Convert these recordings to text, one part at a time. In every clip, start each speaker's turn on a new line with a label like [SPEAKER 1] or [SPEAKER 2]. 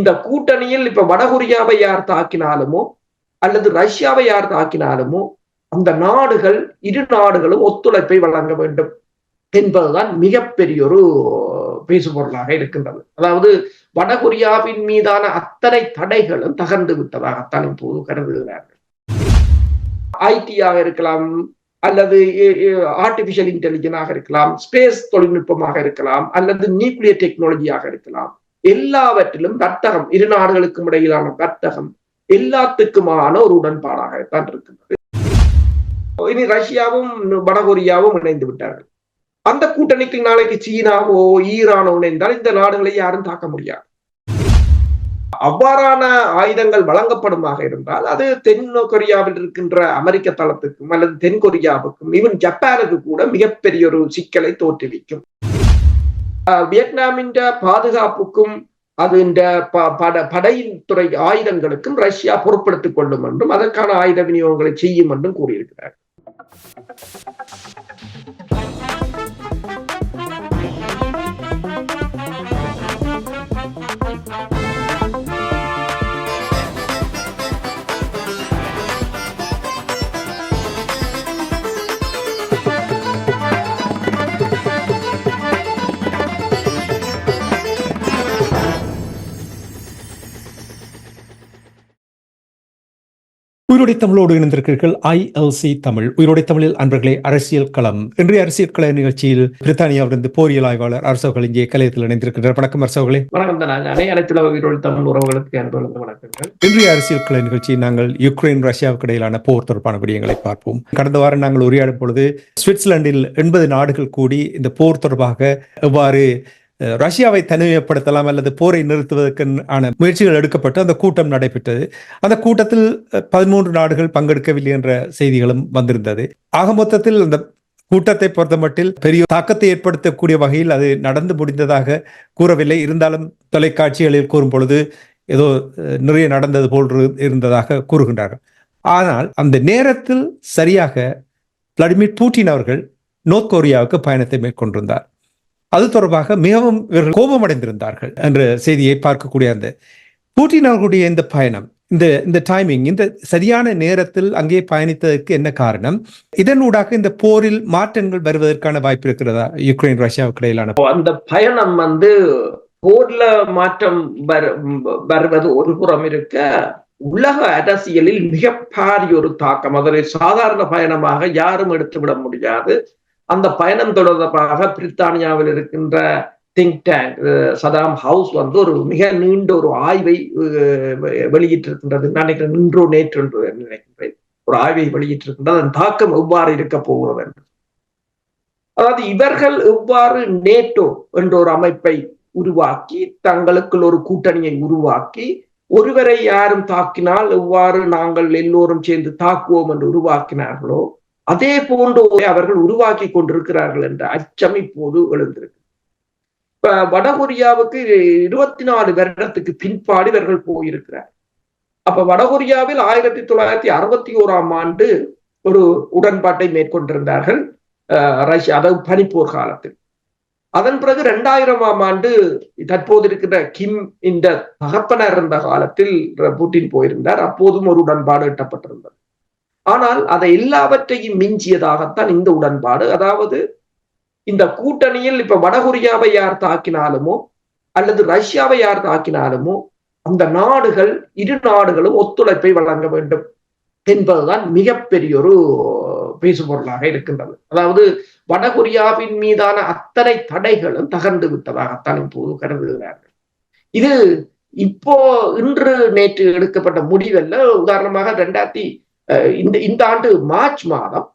[SPEAKER 1] இந்த கூட்டணியில் இப்ப வடகொரியாவை யார் தாக்கினாலுமோ அல்லது ரஷ்யாவை யார் தாக்கினாலுமோ அந்த நாடுகள் இரு நாடுகளும் ஒத்துழைப்பை வழங்க வேண்டும் என்பதுதான் மிகப்பெரிய ஒரு பேசுபொருளாக இருக்கின்றது. அதாவது வடகொரியாவின் மீதான அத்தனை தடைகளும் தகர்ந்து விட்டதாகத்தான் இப்போது கருதுகிறார்கள். ஐடியாக இருக்கலாம் அல்லது ஆர்டிபிஷியல் இன்டெலிஜென்ஸாக இருக்கலாம் ஸ்பேஸ் தொழில்நுட்பமாக இருக்கலாம் அல்லது நியூக்ளியர் டெக்னாலஜியாக இருக்கலாம். எல்லாவற்றிலும் வர்த்தகம் இரு நாடுகளுக்கும் இடையிலான வர்த்தகம் எல்லாத்துக்குமான ஒரு உடன்பாடாகத்தான் இருக்கின்றது. இனி ரஷ்யாவும் வடகொரியாவும் இணைந்து விட்டார்கள். அந்த கூட்டணிக்கு நாளைக்கு சீனாவோ ஈரானோ இணைந்தால் இந்த நாடுகளை யாரும் தாக்க முடியாது. அவ்வாறான ஆயுதங்கள் வழங்கப்படுமாக இருந்தால் அது தென் கொரியாவில் இருக்கின்ற அமெரிக்க தளத்துக்கும் அல்லது தென் கொரியாவுக்கும் ஈவன் ஜப்பானுக்கு கூட மிகப்பெரிய ஒரு சிக்கலை தோற்றுவிக்கும். வியட்நாமின் பாதுகாப்புக்கும் அது இந்த பட படையின் துறை ஆயுதங்களுக்கும் ரஷ்யா பொறுப்படுத்திக் கொள்ளும் என்றும் அதற்கான ஆயுத விநியோகங்களை செய்யும் என்றும் கூறியிருக்கிறார்.
[SPEAKER 2] உயிரோடை தமிழோடு இணைந்திருக்கிறீர்கள் ஐஎல்சி தமிழ். உயிரோடை தமிழில் அன்பர்களே அரசியல் களம். இன்றைய அரசியல் கள நிகழ்ச்சியில் பிரித்தானியாவிலிருந்து போரியல் ஆய்வாளர் அரசவர்கள் இங்கே கலையத்தில் இணைந்திருக்கின்றனர் வணக்கம்
[SPEAKER 1] வணக்கங்கள்.
[SPEAKER 2] இன்றைய அரசியல் கள நிகழ்ச்சியில் நாங்கள் யுக்ரைன் ரஷ்யாவுக்கு இடையிலான போர் தொடர்பான விடயங்களை பார்ப்போம். கடந்த வாரம் நாங்கள் உரையாடும் பொழுது சுவிட்சர்லாந்தில் எண்பது நாடுகள் கூடி இந்த போர் தொடர்பாக எவ்வாறு ரஷ்யாவை தனிமைப்படுத்தலாம் அல்லது போரை நிறுத்துவதற்கு ஆன முயற்சிகள் எடுக்கப்பட்டு அந்த கூட்டம் நடைபெற்றது. அந்த கூட்டத்தில் பதிமூன்று நாடுகள் பங்கெடுக்கவில்லை என்ற செய்திகளும் வந்திருந்தது. ஆக மொத்தத்தில் அந்த கூட்டத்தை பொறுத்தமட்டில் பெரிய தாக்கத்தை ஏற்படுத்தக்கூடிய வகையில் அது நடந்து முடிந்ததாக கூறவில்லை. இருந்தாலும் தொலைக்காட்சிகளில் கூறும் பொழுது ஏதோ நிறைய நடந்தது போல் இருந்ததாக கூறுகின்றார்கள். ஆனால் அந்த நேரத்தில் சரியாக விளாடிமிர் பூட்டின் அவர்கள் நோர்த் கொரியாவுக்கு பயணத்தை மேற்கொண்டிருந்தார். அது தொடர்பாக மிகவும் இவர்கள் கோபமடைந்திருந்தார்கள் என்ற செய்தியை பார்க்கக்கூடிய அந்த பூட்டின் அவர்களுடைய இந்த பயணம் இந்த இந்த டைமிங் இந்த சரியான நேரத்தில் அங்கே பயணித்ததற்கு என்ன காரணம்? இதனூடாக இந்த போரில் மாற்றங்கள் வருவதற்கான வாய்ப்பு இருக்கிறதா? யுக்ரைன் ரஷ்யாவுக்கு இடையிலான
[SPEAKER 1] அந்த பயணம் வந்து போர்ல மாற்றம் வருவது ஒரு புறம் இருக்க உலக அரசியலில் மிக பாரிய ஒரு தாக்கம். அதனை சாதாரண பயணமாக யாரும் எடுத்துவிட முடியாது. அந்த பயணம் தொடர்பாக பிரித்தானியாவில் இருக்கின்ற திங்க் டேங்க் சதாம் ஹவுஸ் வந்து ஒரு மிக நீண்ட ஒரு ஆய்வை வெளியிட்டிருக்கின்றது. நினைக்கிறேன் நின்றோ நேற்று என்று நினைக்கின்றேன். ஒரு ஆய்வை வெளியிட்டிருக்கின்றது. அதன் தாக்கம் எவ்வாறு இருக்க போகிறது என்று. அதாவது இவர்கள் எவ்வாறு நேட்டோ என்ற ஒரு அமைப்பை உருவாக்கி தங்களுக்குள் ஒரு கூட்டணியை உருவாக்கி ஒருவரை யாரும் தாக்கினால் எவ்வாறு நாங்கள் எல்லோரும் சேர்ந்து தாக்குவோம் என்று உருவாக்கினார்களோ அதே போன்று அவர்கள் உருவாக்கி கொண்டிருக்கிறார்கள் என்ற அச்சம் இப்போது எழுந்திருக்கு. இப்ப வடகொரியாவுக்கு இருபத்தி நாலு வருடத்துக்கு பின்பாடு இவர்கள் போயிருக்கிறார். அப்ப வடகொரியாவில் ஆயிரத்தி தொள்ளாயிரத்தி அறுபத்தி ஓராம் ஆண்டு ஒரு உடன்பாட்டை மேற்கொண்டிருந்தார்கள் ரஷ்யா அதாவது பனிப்போர் காலத்தில். அதன் பிறகு இரண்டாயிரமாம் ஆண்டு தற்போது இருக்கிற கிம் இந்த தகப்பனர் இருந்த காலத்தில் புட்டின் போயிருந்தார். அப்போதும் ஒரு உடன்பாடு எட்டப்பட்டிருந்தது. ஆனால் அதை எல்லாவற்றையும் மிஞ்சியதாகத்தான் இந்த உடன்பாடு. அதாவது இந்த கூட்டணியில் இப்ப வடகொரியாவை யார் தாக்கினாலுமோ அல்லது ரஷ்யாவை யார் தாக்கினாலுமோ அந்த நாடுகள் இரு நாடுகளும் ஒத்துழைப்பை வழங்க வேண்டும் என்பதுதான் மிகப்பெரிய ஒரு பேசுபொருளாக இருக்கின்றது. அதாவது வடகொரியாவின் மீதான அத்தனை தடைகளும் தகர்ந்து விட்டதாகத்தான் இப்போது கருதுகிறார்கள். இது இப்போ இன்று நேற்று எடுக்கப்பட்ட முடிவல்ல. உதாரணமாக ரெண்டாயிரத்தி இந்த இந்த ஆண்டு மார்ச் மாதம்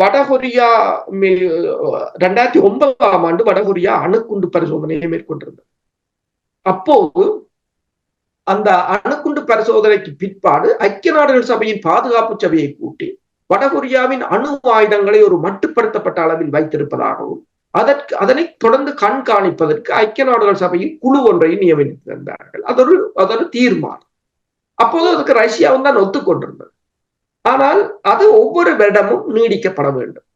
[SPEAKER 1] வடகொரியா ரெண்டாயிரத்தி ஒன்பதாம் ஆண்டு வடகொரியா அணுக்குண்டு பரிசோதனையை மேற்கொண்டிருந்தது. அப்போது அந்த அணுக்குண்டு பரிசோதனைக்கு பிற்பாடு ஐக்கிய நாடுகள் சபையின் பாதுகாப்பு சபையை கூட்டி வடகொரியாவின் அணு ஆயுதங்களை ஒரு மட்டுப்படுத்தப்பட்ட அளவில் வைத்திருப்பதாகவும் அதற்கு அதனை தொடர்ந்து கண்காணிப்பதற்கு ஐக்கிய நாடுகள் சபையில் குழு ஒன்றை நியமித்திருந்தார்கள். அதொரு அதொரு தீர்மானம். அப்போது அதுக்கு ரஷ்யாவும் தான் ஒத்துக்கொண்டிருந்தது. ஆனால் அது ஒவ்வொரு வருடமும் நீடிக்கப்பட வேண்டும்.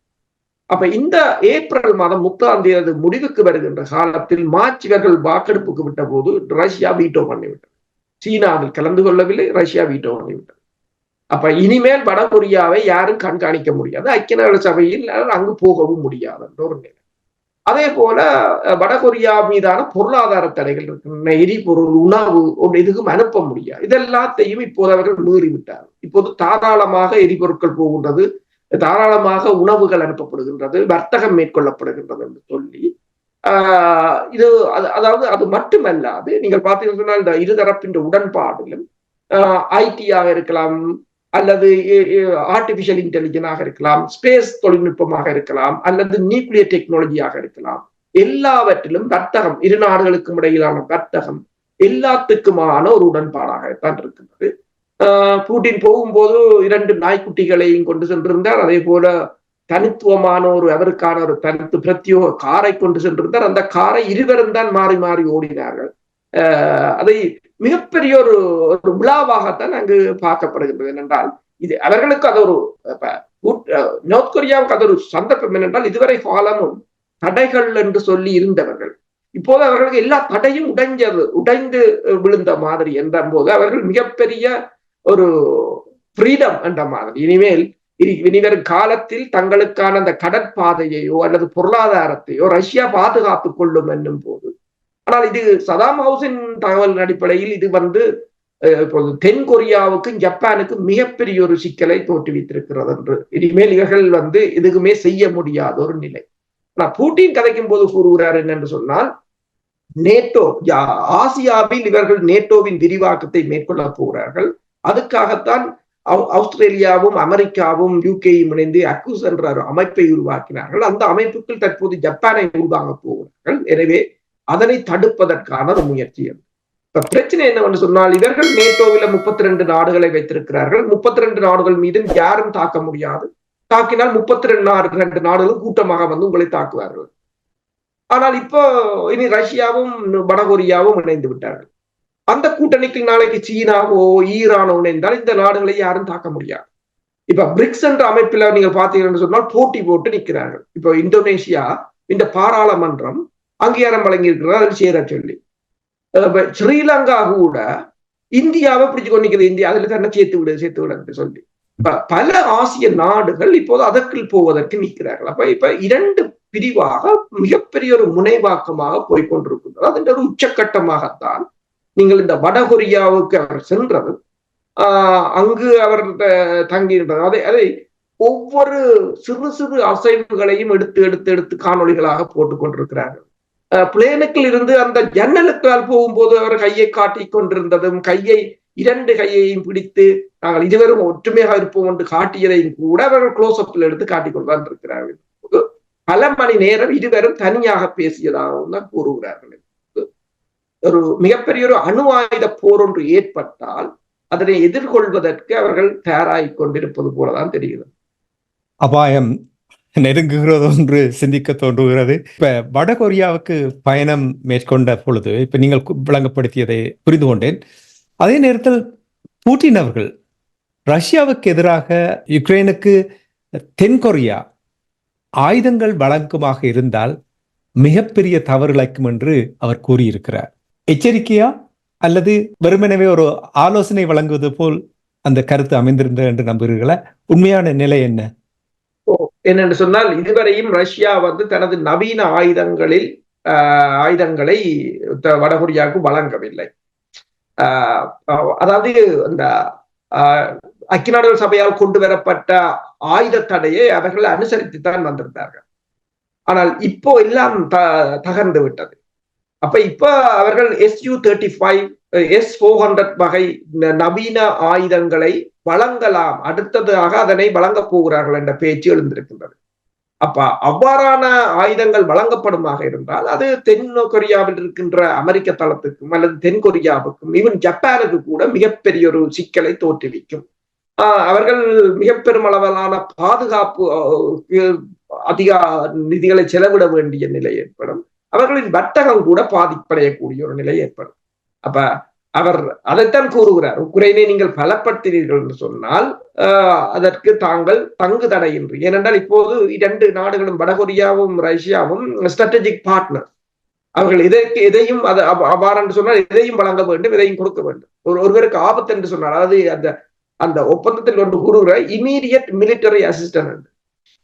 [SPEAKER 1] அப்ப இந்த ஏப்ரல் மாதம் முப்பதாம் தேதி முடிவுக்கு வருகின்ற காலத்தில் மார்ச் இவர்கள் வாக்கெடுப்புக்கு விட்ட போது ரஷ்யா வீட்டோ பண்ணிவிட்டது. சீனா அதில் கலந்து கொள்ளவில்லை ரஷ்யா வீட்டோ பண்ணிவிட்டது. அப்ப இனிமேல் வடகொரியாவை யாரும் கண்காணிக்க முடியாது. ஐக்கிய நாடு சபையில் அங்கு போகவும் முடியாது என்ற ஒரு நிலை. அதே போல வடகொரியா மீதான பொருளாதார தடைகள் இருக்கின்றன எரிபொருள் உணவு ஒன்று எதுக்கும் அனுப்ப முடியாது. இதெல்லாத்தையும் இப்போது அவர்கள் மீறிவிட்டார் இப்போது தாராளமாக எரிபொருட்கள் போகின்றது தாராளமாக உணவுகள் அனுப்பப்படுகின்றது வர்த்தகம் மேற்கொள்ளப்படுகின்றது என்று சொல்லி ஆஹ் இது அதாவது அது மட்டுமல்லாது நீங்கள் பார்த்தீங்கன்னா இந்த இருதரப்பின் உடன்பாடிலும் ஐடியாக இருக்கலாம் அல்லது ஆர்டிபிஷியல் இன்டெலிஜென்டாக இருக்கலாம் ஸ்பேஸ் தொழில்நுட்பமாக இருக்கலாம் அல்லது நியூக்ளியர் டெக்னாலஜியாக இருக்கலாம். எல்லாவற்றிலும் வர்த்தகம் இரு நாடுகளுக்கும் இடையிலான வர்த்தகம் எல்லாத்துக்குமான ஒரு உடன்பாடாகத்தான் இருக்கின்றது. பூட்டின் போகும்போது இரண்டு நாய்க்குட்டிகளையும் கொண்டு சென்றிருந்தார். அதே போல தனித்துவமான ஒரு அவருக்கான ஒரு தனித்து பிரத்யோக காரை கொண்டு சென்றிருந்தார். அந்த காரை இருவரும் தான் மாறி மாறி ஓடினார்கள். அதை மிகப்பெரிய ஒரு ஒரு விழாவாகத்தான் அங்கு பார்க்கப்படுகின்றது என்னென்றால் இது அவர்களுக்கு அது ஒரு நோர்த் கொரியாவுக்கு அது ஒரு சந்தர்ப்பம் என்னென்றால் இதுவரை காலமும் தடைகள் என்று சொல்லி இருந்தவர்கள். இப்போது அவர்களுக்கு எல்லா தடையும் உடைஞ்சது உடைந்து விழுந்த மாதிரி என்ற போது அவர்கள் மிகப்பெரிய ஒரு ஃப்ரீடம் என்ற மாதிரி. இனிமேல் இனிவரும் காலத்தில் தங்களுக்கான அந்த கடற்பாதையையோ அல்லது பொருளாதாரத்தையோ ரஷ்யா பாதுகாத்துக் கொள்ளும் என்னும் போது ஆனால் இது சதாம் ஹவுஸின் தகவல் அடிப்படையில் இது வந்து இப்போது தென் கொரியாவுக்கும் ஜப்பானுக்கும் மிகப்பெரிய ஒரு சிக்கலை தோற்றுவித்திருக்கிறது என்று. இனிமேல் இவர்கள் வந்து எதுக்குமே செய்ய முடியாத ஒரு நிலை. ஆனா பூட்டின் கதைக்கும் போது கூறுகிறார் என்னென்று சொன்னால் நேட்டோ ஆசியாவில் இவர்கள் நேட்டோவின் விரிவாக்கத்தை மேற்கொள்ள போகிறார்கள். அதுக்காகத்தான் ஆஸ்திரேலியாவும் அமெரிக்காவும் யூகேயும் இணைந்து அக்கூஸ் என்ற அமைப்பை உருவாக்கினார்கள். அந்த அமைப்புக்குள் தற்போது ஜப்பானை உருவாக போகிறார்கள். எனவே அதனை தடுப்பதற்கான ஒரு முயற்சி இப்ப பிரச்சனை என்னவென்று சொன்னால் இவர்கள் நேட்டோவில முப்பத்தி ரெண்டு நாடுகளை வைத்திருக்கிறார்கள். முப்பத்தி ரெண்டு நாடுகள் மீது யாரும் தாக்க முடியாது. தாக்கினால் முப்பத்தி ரெண்டு ரெண்டு நாடுகளும் கூட்டமாக வந்து உங்களை தாக்குவார்கள். ஆனால் இப்போ இனி ரஷ்யாவும் வடகொரியாவும் இணைந்து விட்டார்கள். அந்த கூட்டணிக்கு நாளைக்கு சீனாவோ ஈரானோ இணைந்தால் இந்த நாடுகளை யாரும் தாக்க முடியாது. இப்ப பிரிக்ஸ் என்ற அமைப்பில் நீங்க பார்த்தீங்கன்னு சொன்னால் போட்டி போட்டு நிற்கிறார்கள். இப்போ இந்தோனேஷியா இந்த பாராளுமன்றம் அங்கீகாரம் வழங்கியிருக்கிறார் அதில் சேர சொல்லி. ஸ்ரீலங்கா கூட இந்தியாவை பிடிச்சு கொண்டிருக்கிறது இந்தியா அதுல தானே சேர்த்து விடு சேர்த்து விடு சொல்லி. பல ஆசிய நாடுகள் இப்போது அதற்குள் போவதற்கு நிற்கிறார்கள். அப்ப இப்ப இரண்டு பிரிவாக மிகப்பெரிய ஒரு முனைவாக்கமாக போய்கொண்டிருக்கின்றது அதன் ஒரு உச்சக்கட்டமாகத்தான் நீங்கள் இந்த வடகொரியாவுக்கு அவர் சென்றது. ஆஹ் அங்கு அவர் தங்கியிருந்தது அதை அதை ஒவ்வொரு சிறு சிறு அசைவுகளையும் எடுத்து எடுத்து எடுத்து காணொலிகளாக போட்டுக் கொண்டிருக்கிறார்கள் பிளேனுக்கில் இருந்து அந்த ஜன்னலுக்கால் போகும்போது அவர் கையை காட்டிக் கொண்டிருந்ததும் கையை இரண்டு கையையும் பிடித்து நாங்கள் இருவரும் ஒற்றுமையாக இருப்போம் என்று காட்டியதையும் கூட அவர்கள் க்ளோஸ் எடுத்து காட்டிக் கொண்டு இருக்கிறார்கள் பல மணி நேரம் இருவரும் தனியாக பேசியதாகவும் தான் கூறுகிறார்கள். ஒரு மிகப்பெரிய ஒரு அணு ஆயுத போர் ஒன்று ஏற்பட்டால் அதனை எதிர்கொள்வதற்கு அவர்கள் தயாராகிக் கொண்டிருப்பது போலதான் தெரிகிறது.
[SPEAKER 2] அபாயம் நெருங்குகிறது ஒன்று சிந்திக்க தோன்றுகிறது. இப்ப வடகொரியாவுக்கு பயணம் மேற்கொண்ட பொழுது இப்ப நீங்கள் விளங்கப்படுத்தியதை புரிந்து கொண்டேன். அதே நேரத்தில் பூட்டின் அவர்கள் ரஷ்யாவுக்கு எதிராக யுக்ரைனுக்கு தென்கொரியா ஆயுதங்கள் வழங்குமாக இருந்தால் மிகப்பெரிய தவறு இழைக்கும் என்று அவர் கூறியிருக்கிறார். எச்சரிக்கையா? அல்லது வெறுமனவே ஒரு ஆலோசனை வழங்குவது போல் அந்த கருத்து அமைந்திருந்தது என்று நம்புகிறீர்களா? உண்மையான நிலை என்ன?
[SPEAKER 1] என்னென்று சொன்னால் இதுவரையும் ரஷ்யா வந்து தனது நவீன ஆயுதங்களில் ஆயுதங்களை வடகொரியாவுக்கு வழங்கவில்லை. அதாவது இந்த ஐக்கிய நாடுகள் சபையால் கொண்டு வரப்பட்ட ஆயுத தடையை அவர்கள் அனுசரித்து தான் வந்திருந்தார்கள். ஆனால் இப்போ எல்லாம் த தகர்ந்து விட்டது. அப்ப இப்ப அவர்கள் SU thirty five S four hundred வகை நவீன ஆயுதங்களை வழங்கலாம். அடுத்ததாக அதனை வழங்கப் போகிறார்கள் என்ற பேச்சு எழுந்திருக்கின்றது. அப்ப அவ்வாறான ஆயுதங்கள் வழங்கப்படுமாக இருந்தால் அது தென் கொரியாவில் இருக்கின்ற அமெரிக்க தளத்துக்கும் அல்லது தென் கொரியாவுக்கும் ஈவன் ஜப்பானுக்கு கூட மிகப்பெரிய ஒரு சிக்கலை தோற்றுவிக்கும். அவர்கள் மிக பெருமளவிலான பாதுகாப்பு அதிக நிதிகளை செலவிட வேண்டிய நிலை ஏற்படும். அவர்களின் வர்த்தகம் கூட பாதிப்படையக்கூடிய ஒரு நிலை ஏற்படும். அப்ப அவர் அதைத்தான் கூறுகிறார். உக்ரைனை நீங்கள் பலப்படுத்தினீர்கள் என்று சொன்னால் அதற்கு தாங்கள் தங்கு தடையின்றி ஏனென்றால் இப்போது இரண்டு நாடுகளும் வடகொரியாவும் ரஷ்யாவும் ஸ்ட்ராட்டஜிக் பார்ட்னர் அவர்கள் இதற்கு எதையும் அது அவ்வாறு என்று சொன்னால் எதையும் வழங்க வேண்டும் எதையும் கொடுக்க வேண்டும். ஒரு ஒருவருக்கு ஆபத்து என்று சொன்னால் அதாவது அந்த அந்த ஒப்பந்தத்தில் ஒன்று கூறுகிற இமீடியட் மிலிட்டரி அசிஸ்டன்ட்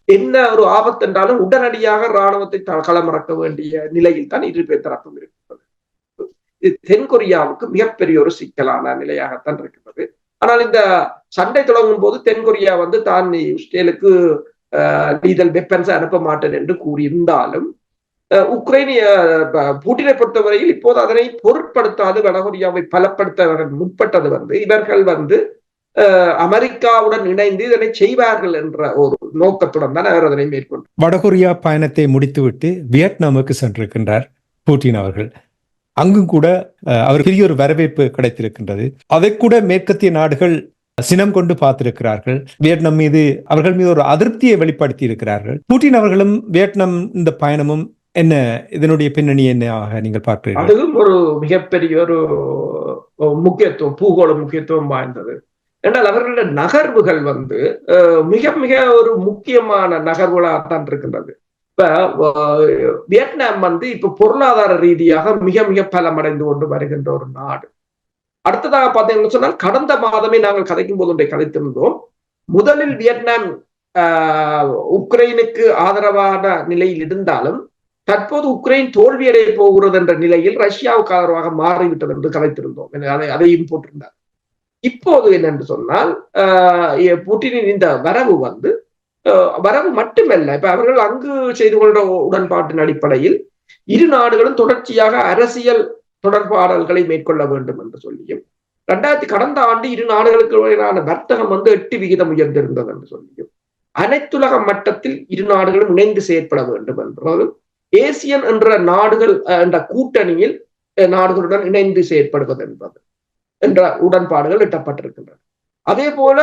[SPEAKER 1] என்ன ஒரு ஆபத்து என்றாலும் உடனடியாக இராணுவத்தை களமிறக்க வேண்டிய நிலையில் தான் இரு பேர் தரப்பும் இருக்கிறது இது தென்கொரியாவுக்கு மிகப்பெரிய ஒரு சிக்கலான நிலையாகத்தான் இருக்கிறது. ஆனால் இந்த சண்டை தொடங்கும் போது தென்கொரியா வந்து தான் இஸ்ரேலுக்கு லீதல் வெப்பன்ஸை அனுப்ப மாட்டேன் என்று கூறியிருந்தாலும் உக்ரைனிய பூட்டினை பொறுத்தவரையில் இப்போது அதனை பொருட்படுத்தாது வடகொரியாவை பலப்படுத்த முற்பட்டது வந்து இவர்கள் வந்து அமெரிக்காவுடன் இணைந்து இதனை செய்வார்கள் என்ற ஒரு நோக்கத்துடன் தான் அவர் அதனை மேற்கொண்டு
[SPEAKER 2] வடகொரியா பயணத்தை முடித்துவிட்டு வியட்நாமுக்கு சென்றிருக்கின்றார் பூட்டின் அவர்கள். அங்கும் கூட அவர் பெரிய ஒரு வரவேற்பு கிடைத்திருக்கின்றது. அதை கூட மேற்கத்திய நாடுகள் சினம் கொண்டு பார்த்திருக்கிறார்கள். வியட்நாம் மீது அவர்கள் மீது ஒரு அதிருப்தியை வெளிப்படுத்தி இருக்கிறார்கள் பூட்டின் அவர்களும் வியட்நாம் இந்த பயணமும் என்ன இதனுடைய பின்னணி என்ன நீங்கள் பார்க்கிறீர்கள்?
[SPEAKER 1] அதுவும் ஒரு மிகப்பெரிய ஒரு முக்கியத்துவம் பூகோள முக்கியத்துவம் வாய்ந்தது. என்றால் அவர்களுடைய நகர்வுகள் வந்து மிக மிக ஒரு முக்கியமான நகர்வுகளாகத்தான் இருக்கின்றது. இப்ப வியட்நாம் வந்து இப்ப பொருளாதார ரீதியாக மிக மிக பலமடைந்து கொண்டு வருகின்ற ஒரு நாடு. அடுத்ததாக பார்த்தீங்கன்னு சொன்னால் கடந்த மாதமே நாங்கள் கதைக்கும் போது ஒன்றை கதைத்திருந்தோம். முதலில் வியட்நாம் உக்ரைனுக்கு ஆதரவான நிலையில் இருந்தாலும் தற்போது உக்ரைன் தோல்வியடைய போகிறது என்ற நிலையில் ரஷ்யாவுக்கு ஆதரவாக மாறிவிட்டது என்று கதைத்திருந்தோம். அதை அதையும் போட்டிருந்தார். இப்போது என்னென்று சொன்னால் புட்டினின் இந்த வரவு வந்து வரவு மட்டுமல்ல. இப்ப அவர்கள் அங்கு செய்து கொண்ட உடன்பாட்டின் அடிப்படையில் இரு நாடுகளும் தொடர்ச்சியாக அரசியல் தொடர்பாடல்களை மேற்கொள்ள வேண்டும் என்று சொல்லியும் ரெண்டாயிரத்தி கடந்த ஆண்டு இரு நாடுகளுக்கு இடையிலான வர்த்தகம் வந்து எட்டு விகிதம் உயர்ந்திருந்தது என்று சொல்லியும் அனைத்துலக மட்டத்தில் இரு நாடுகளும் இணைந்து செயற்பட வேண்டும் என்றதும் ஏசியன் என்ற நாடுகள் என்ற கூட்டணியில் நாடுகளுடன் இணைந்து செயற்படுவது என்பது என்ற உடன்பாடுகள் எட்டப்பட்டிருக்கின்றன. அதே போல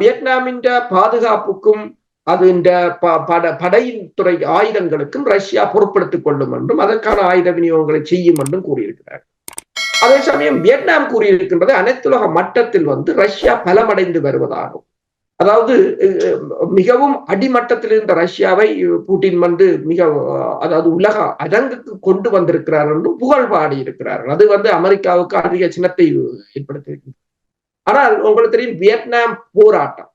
[SPEAKER 1] வியட்நாமின்ற பாதுகாப்புக்கும் அது இந்த பட படையின் துறை ஆயுதங்களுக்கும் ரஷ்யா பொறுப்படுத்திக் கொள்ளும் என்றும் அதற்கான ஆயுத விநியோகங்களை செய்யும் என்றும் கூறியிருக்கிறார். அதே சமயம் வியட்நாம் கூறியிருக்கின்றது அனைத்துலக மட்டத்தில் வந்து ரஷ்யா பலமடைந்து வருவதாகும். அதாவது மிகவும் அடிமட்டத்தில் இருந்த ரஷ்யாவை பூட்டின் வந்து மிக அதாவது உலக அரங்குக்கு கொண்டு வந்திருக்கிறார் என்றும் புகழ் பாடி இருக்கிறார்கள் அது வந்து அமெரிக்காவுக்கு அதிக சின்னத்தை ஏற்படுத்தியிருக்கிறது. ஆனால் உங்களுக்கு தெரியும் வியட்நாம் போராட்டம்.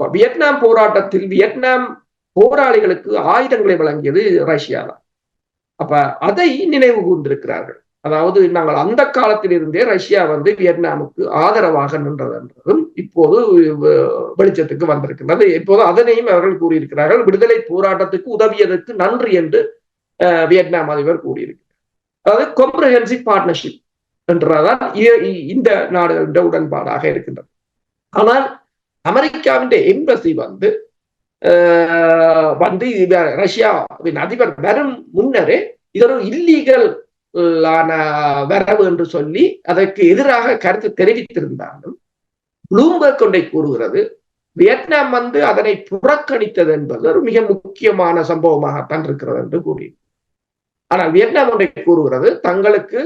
[SPEAKER 1] வியட்நாம் போராட்டத்தில் வியட்நாம் போராளிகளுக்கு ஆயுதங்களை வழங்கியது ரஷ்யா தான். அப்ப அதை நினைவு கூர்ந்திருக்கிறார்கள். அதாவது நாங்கள் அந்த காலத்தில் இருந்தே ரஷ்யா வந்து வியட்நாமுக்கு ஆதரவாக நின்றது என்றதும் இப்போது வெளிச்சத்துக்கு வந்திருக்கின்றது. இப்போது அதனையும் அவர்கள் கூறியிருக்கிறார்கள் விடுதலை போராட்டத்துக்கு உதவியதற்கு நன்றி என்று வியட்நாம் அதிபர் கூறியிருக்கிறார். அதாவது கொம்ப்ரஹென்சிவ் பார்ட்னர்ஷிப் என்றதான் இந்த நாடுகளின் உடன்பாடாக இருக்கின்றது. ஆனால் அமெரிக்காவின் எம்பசி வந்து வந்து ரஷ்யாவின் அதிபர் வரும் முன்னரே இதொரு ஒரு இல்லீகல் வரவு என்று சொல்லி அதற்கு எதிராக கருத்து தெரிவித்திருந்தாலும் புளூம்பர்க் ஒன்றை கூறுகிறது வியட்நாம் வந்து அதனை புறக்கணித்தது என்பது ஒரு மிக முக்கியமான சம்பவமாகத்தான் இருக்கிறது என்று கூறி ஆனால் வியட்நாம் ஒன்றை கூறுகிறது தங்களுக்கு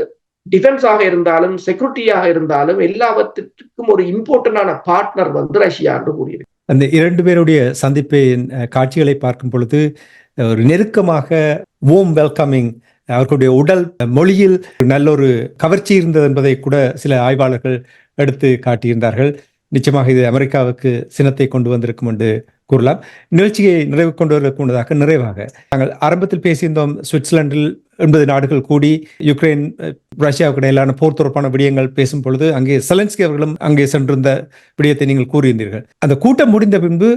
[SPEAKER 1] டிஃபென்ஸாக இருந்தாலும் செக்யூரிட்டியாக இருந்தாலும் எல்லாவற்றிற்கும் ஒரு இம்பார்ட்டன்டான பார்ட்னர் வந்து ரஷ்யா என்று கூறியிருக்கு.
[SPEAKER 2] அந்த இரண்டு பேருடைய சந்திப்பின் காட்சிகளை பார்க்கும் பொழுது ஒரு நெருக்கமாக ஓம் வெல்கமிங் அவர்களுடைய உடல் மொழியில் நல்ல ஒரு கவர்ச்சி இருந்தது என்பதை கூட சில ஆய்வாளர்கள் எடுத்து காட்டியிருந்தார்கள். நிச்சயமாக இது அமெரிக்காவுக்கு சினத்தை கொண்டு வந்திருக்கும் என்று கூறலாம். நிகழ்ச்சியை நிறைவு கொண்டு வருவதற்கு முன்னதாக நிறைவாக நாங்கள் ஆரம்பத்தில் பேசியிருந்தோம் சுவிட்சர்லாந்தில் எண்பது நாடுகள் கூடி யுக்ரைன் ரஷ்யாவுக்கு இடையிலான போர் தொடர்பான விடயங்கள் பேசும் பொழுது அங்கே செலன்ஸ்கி அவர்களும் அங்கே சென்றிருந்த விடயத்தை நீங்கள் கூறியிருந்தீர்கள். அந்த கூட்டம் முடிந்த பின்பு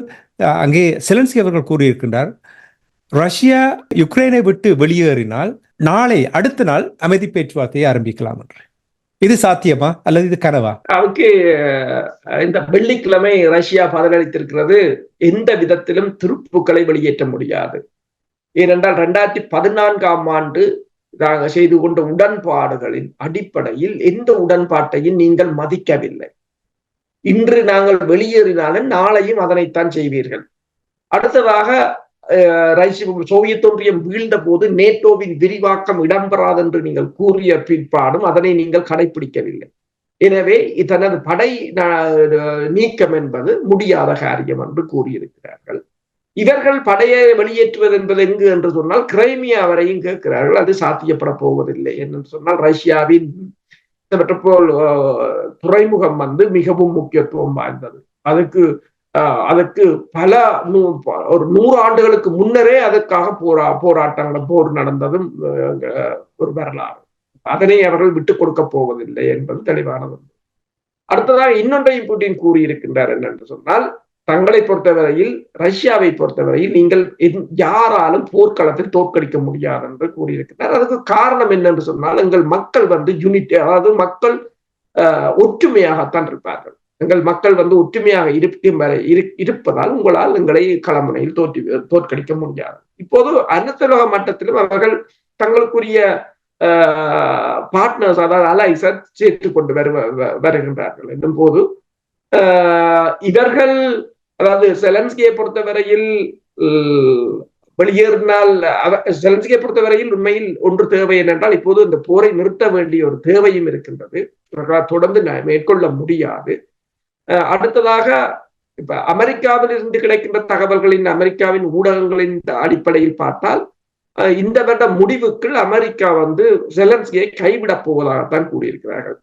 [SPEAKER 2] அங்கே செலன்ஸ்கி அவர்கள் கூறியிருக்கின்றார் ரஷ்யா யுக்ரைனை விட்டு வெளியேறினால் நாளை அடுத்த நாள் அமைதி பேச்சுவார்த்தையை ஆரம்பிக்கலாம் என்று. இது சாத்தியமா? அல்லது இது கனவா?
[SPEAKER 1] அவருக்கு இந்த வெள்ளிக்கிழமை ரஷ்யா பதிலளித்திருக்கிறது எந்த விதத்திலும் திருப்புக்களை வெளியேற்ற முடியாது. ஏனென்றால் ரெண்டாயிரத்தி பதினான்காம் ஆண்டு நாங்கள் செய்து கொண்ட உடன்பாடுகளின் அடிப்படையில் எந்த உடன்பாட்டையும் நீங்கள் மதிக்கவில்லை. இன்று நாங்கள் வெளியேறினாலும் நாளையும் அதனைத்தான் செய்வீர்கள். அடுத்ததாக அஹ், சோவியத் ஒன்றியம் வீழ்ந்த போது நேட்டோவின் விரிவாக்கம் இடம்பெறாது என்று நீங்கள் கூறிய பிற்பாடும் அதனை நீங்கள் கடைபிடிக்கவில்லை எனவே தனது படை நீக்கம் என்பது முடியாத காரியம் என்று கூறியிருக்கிறார்கள். இவர்கள் படையை வெளியேற்றுவது என்பது எங்கு என்று சொன்னால் கிரைமியா வரையும் கேட்கிறார்கள் அது சாத்தியப்பட போவதில்லை என்று சொன்னால் ரஷ்யாவின் மெட்ரோபோல் துறைமுகம் வந்து மிகவும் முக்கியத்துவம் வாய்ந்தது. அதுக்கு அஹ், அதுக்கு பல நூ- ஒரு நூறு ஆண்டுகளுக்கு முன்னரே அதற்காக போரா போராட்டங்கள் போர் நடந்ததும் ஒரு வரலாறு. அதனை அவர்கள் விட்டுக் கொடுக்க போவதில்லை என்பது தெளிவானது. அடுத்ததாக இன்னொன்றையும் புட்டின் கூறியிருக்கின்றார் என்னென்று சொன்னால் தங்களை பொறுத்தவரையில் ரஷ்யாவை பொறுத்தவரையில் நீங்கள் யாராலும் போர்க்களத்தில் தோற்கடிக்க முடியாது என்று கூறியிருக்கிறார். அதுக்கு காரணம் என்னென்று சொன்னால் எங்கள் மக்கள் வந்து யூனிட் அதாவது மக்கள் ஒற்றுமையாகத்தான் இருப்பார்கள். எங்கள் மக்கள் வந்து ஒற்றுமையாக இருக்கும் வரை இரு- இருப்பதால் உங்களால் எங்களை களமுனையில் தோற்றி தோற்கடிக்க முடியாது. இப்போது அனைத்துலக மட்டத்திலும் அவர்கள் தங்களுக்குரிய பார்ட்னர்ஸ் அதாவது அலைஸை சேர்த்து கொண்டு வ- வருகின்றார்கள். என்னும் போது ஆஹ், இவர்கள் அதாவது செலன்ஸ்கியை பொறுத்தவரையில் வெளியேறினால் செலன்ஸ்கியை பொறுத்தவரையில் உண்மையில் ஒன்று தேவை என்னென்றால் இப்போது இந்த போரை நிறுத்த வேண்டிய ஒரு தேவையும் இருக்கின்றது. தொடர்ந்து மேற்கொள்ள முடியாது. அடுத்ததாக இப்ப அமெரிக்காவில் இருந்து கிடைக்கின்ற தகவல்களின் அமெரிக்காவின் ஊடகங்களின் அடிப்படையில் பார்த்தால் அஹ் இந்த வருட முடிவுக்குள் அமெரிக்கா வந்து செலன்ஸ்கியை கைவிடப் போவதாகத்தான் கூறியிருக்கிறார்கள்.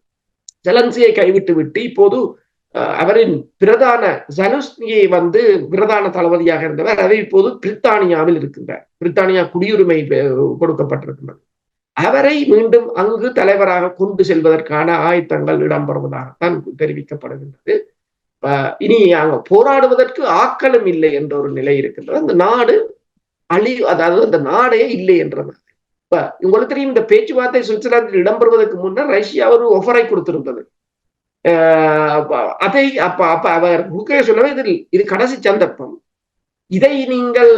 [SPEAKER 1] செலன்ஸ்கியை கைவிட்டு விட்டு இப்போது அவரின் பிரதான ஜனுஸ்னியை வந்து பிரதான தளபதியாக இருந்தவர். அவர் இப்போது பிரித்தானியாவில் இருக்கின்றார். பிரித்தானியா குடியுரிமை பெ- கொடுக்கப்பட்டிருக்கின்றது. அவரை மீண்டும் அங்கு தலைவராக கொண்டு செல்வதற்கான ஆயத்தங்கள் இடம்பெறுவதாகத்தான் தெரிவிக்கப்படுகின்றது. இனி அங்க போராடுவதற்கு ஆக்களும் இல்லை என்ற ஒரு நிலை இருக்கின்றது. அந்த நாடு அழி அதாவது அந்த நாடே இல்லை என்ற இப்ப உங்களுக்கு தெரியும் இந்த பேச்சுவார்த்தை சுவிட்சர்லாந்தில் இடம்பெறுவதற்கு முன்னர் ரஷ்யா ஒரு ஒஃபரை கொடுத்திருந்தது. அதை அப்ப அப்ப அவர் முக்கிய சொல்லவே இதில் இது கடைசி சந்தர்ப்பம். இதை நீங்கள்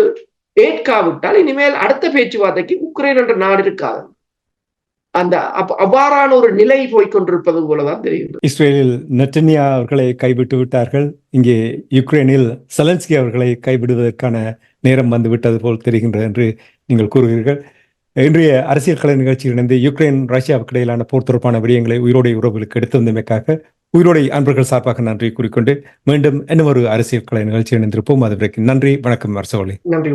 [SPEAKER 1] ஏற்காவிட்டால் இனிமேல் அடுத்த பேச்சுவார்த்தைக்கு உக்ரைன் என்ற நாடு இருக்காது. அந்த அவ்வாறான ஒரு நிலை போய்கொண்டிருப்பது போலதான் தெரிகின்றது.
[SPEAKER 2] இஸ்ரேலில் நெட்டனியா அவர்களை கைவிட்டு விட்டார்கள். இங்கே யுக்ரைனில் செலன்ஸ்கி அவர்களை கைவிடுவதற்கான நேரம் வந்து விட்டது போல் தெரிகின்றது என்று நீங்கள் கூறுகிறீர்கள். இன்றைய அரசியல் கலை நிகழ்ச்சியில் இணைந்து யுக்ரைன் ரஷ்யாவுக்கு இடையிலான போர் தொடர்பான விடயங்களை உயிரோடைய உறவுகளுக்கு எடுத்து வந்தமைக்காக உயிரோடை அன்பர்கள் சார்பாக நன்றி கூறிக்கொண்டு மீண்டும் இன்னும் ஒரு அரசியல் கலை நிகழ்ச்சியில் இணைந்திருப்போம். அது வரைக்கும் நன்றி வணக்கம் அரசோலி
[SPEAKER 1] நன்றி